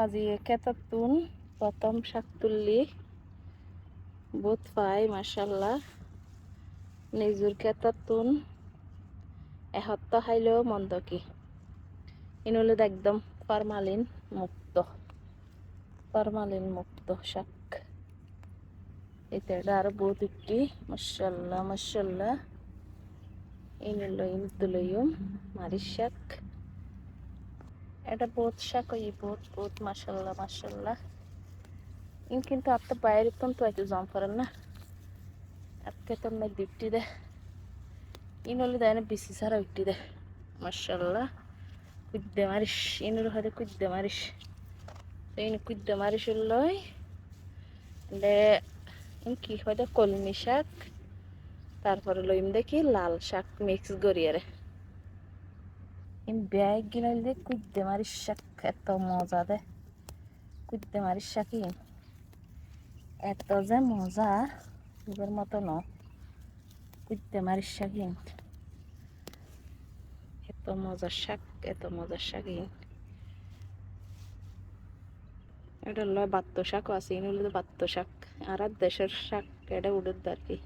আজি কেতাতুন, প্রথম শাক তুললি বহুত পাই মাসাল্লাহ নিজুর কেতাতুন এসপ্তাহ খাইলেও মন্দ কি? ইনলে একদম ফরমালিন মুক্ত। ফরমালিন মুক্ত, শাক। এটা আর বহুত একটি মাসাল্লাহ মাসাল্লাহ ইনলো ইন তুলইম মারির শাক। এটা বহুত শাক ওই বহুত বহুত মাসাল্লাহ মাসাল্লাহ ইন কিন্তু আপনার বাইরে তো একটু জম করেন না। আজকে তো না ডিপটি দে। হলে দেয় না বেশি সারা উঠটি দে মাসাল্লাহ কুদ্দে মারিস ইনুর হয়তো কুদ্দে মারিস। তো ইন কুদ্দে মারিস লই কি হয়তো কলমি শাক। তারপরে লইম দেখি লাল শাক মিক্স করিয়ারে শাক এত মজা দে কুদ্দে মারিস শাক ইন এত যে মজা এবার মতো ন কুদ্দে মারিস শাক ইন এত মজার শাক এত মজার শাক এটা লয় বাত্ত শাকও আছে হলো বাত্ত শাক আর দেশের শাক এটা উড়ে আর কি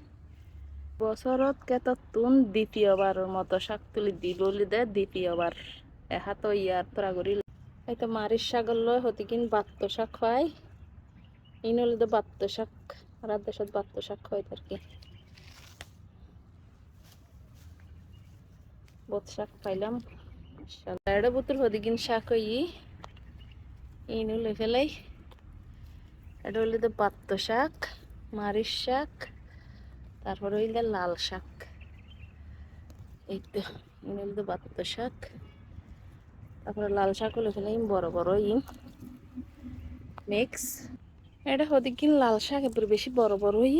বছরত কেত তুন দ্বিতীয়বারের মতো শাক তুলি দি বলি দে দ্বিতীয়বার এহাত ইয়ার তোরা করি হয়তো মারির শাকর লয় হতি কিন বাত্ত শাক খাই ইন হলে তো বাত্ত শাক আর দেশত বাত্ত শাক খাই আর কি বহুত শাক পাইলাম। এটা বুতুর হদি কিন শাক হই ইন হলে ফেলাই এটা হলে তো বাত্ত শাক মারির শাক। তারপরে হইলে লাল শাক। এই তো হইলে বাত্ত শাক। তারপরে লাল শাক হলে ফেলে বড় বড় ইন মিক্স এটা হদি কিন লাল শাক, এবার বেশি বড় বড় হই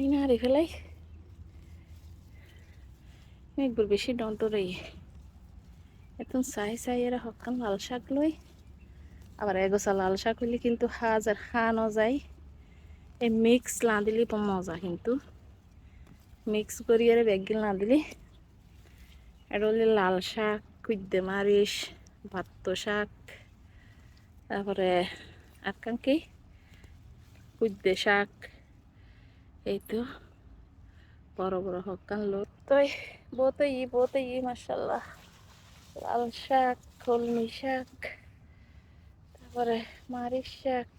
এই না হারি ফেলাই। একবার বেশি ডন্টর এত চাই চাই এরা হকান লাল শাক লই। আবার এগোছা লাল শাক হইলে কিন্তু হাজার খানো যায়। এই মিক্স না দিলে মজা কিন্তু। মিক্স করি আর বেগিল না দিলে এটা হলে লাল শাক কুদ্দে মারিস ভাত্ত শাক, তারপরে আর কি? কুদ্দে শাক এই তো বড় বড় হকান লোক। তো বহুত ই বহুত ই মাসাল্লাহ লাল শাক, কলমি শাক, তারপরে মারির শাক।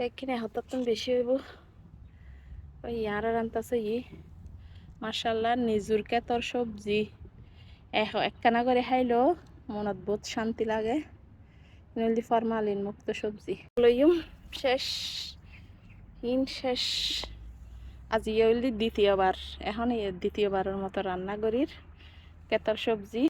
হঠাৎ বেশি হইব। ওই ইয়ার রান্তাছে ই। মাসাল্লাহ নিজুর কেতর সবজি। একখানা করে খাইলেও মনত বহুত শান্তি লাগে। নলি ফরমালিন মুক্ত সবজি। লইম, শেষ। ইন শেষ। আজি হইলি দ্বিতীয়বার। এখন দ্বিতীয়বারের মতো রান্না করির। কেতর সবজি?